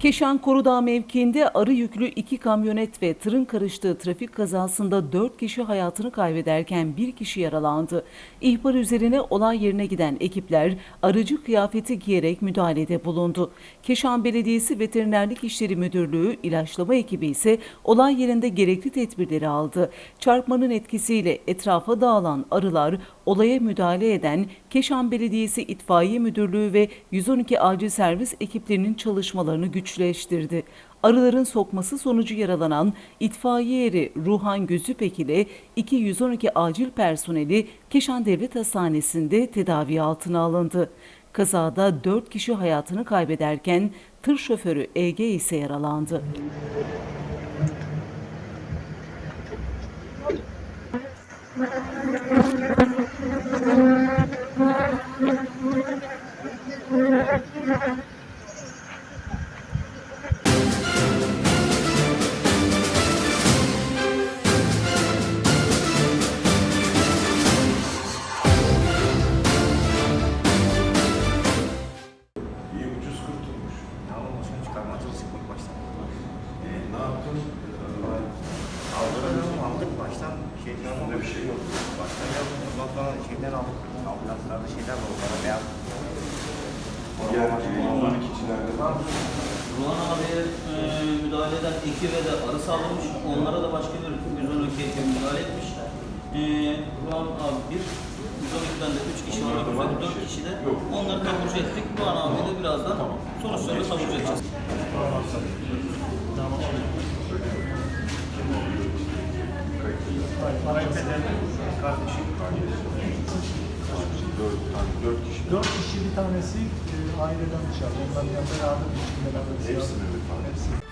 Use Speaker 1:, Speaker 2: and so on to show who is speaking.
Speaker 1: Keşan Korudağ mevkiinde arı yüklü iki kamyonet ve tırın karıştığı trafik kazasında 4 kişi hayatını kaybederken bir kişi yaralandı. İhbar üzerine olay yerine giden ekipler arıcı kıyafeti giyerek müdahalede bulundu. Keşan Belediyesi Veterinerlik İşleri Müdürlüğü ilaçlama ekibi ise olay yerinde gerekli tedbirleri aldı. Çarpmanın etkisiyle etrafa dağılan arılar olaya müdahale eden Keşan Belediyesi İtfaiye Müdürlüğü ve 112 acil servis ekiplerinin çalışmalarını güçleştirdi. Arıların sokması sonucu yaralanan itfaiye eri Ruhan Gözüpek ile 2 112 acil personeli Keşan Devlet Hastanesi'nde tedavi altına alındı. Kazada 4 kişi hayatını kaybederken tır şoförü EG ise yaralandı.
Speaker 2: Şeyden
Speaker 3: Üstünde bir şey yok.
Speaker 2: Baştan yaptık ondan sonra şeyden aldık. Ambulanslarda şeyler var onlara beyaz.
Speaker 3: Diğer 112 içlerde var mı?
Speaker 4: Ruhan abiye e, müdahale eden ekibe de arı sağlamış. Onlara da başka bir 112 ekibi müdahale etmiş. E, Ruhan abi bir, 112'den de 3 kişi olmak
Speaker 3: var
Speaker 4: üzere
Speaker 3: mı
Speaker 4: 4
Speaker 3: bir şey?
Speaker 4: kişi de
Speaker 3: Yok.
Speaker 4: onları taburcu ettik. Ruhan abi de birazdan sonuçlarını taburcu edeceğiz.
Speaker 2: Kardeşim.
Speaker 3: Dört, tane, dört kişi.
Speaker 5: Dört kişi bir tanesi e, aileden dışarıda. Onların yanında yardım arası.
Speaker 3: Hepsi mi?
Speaker 5: Hepsi.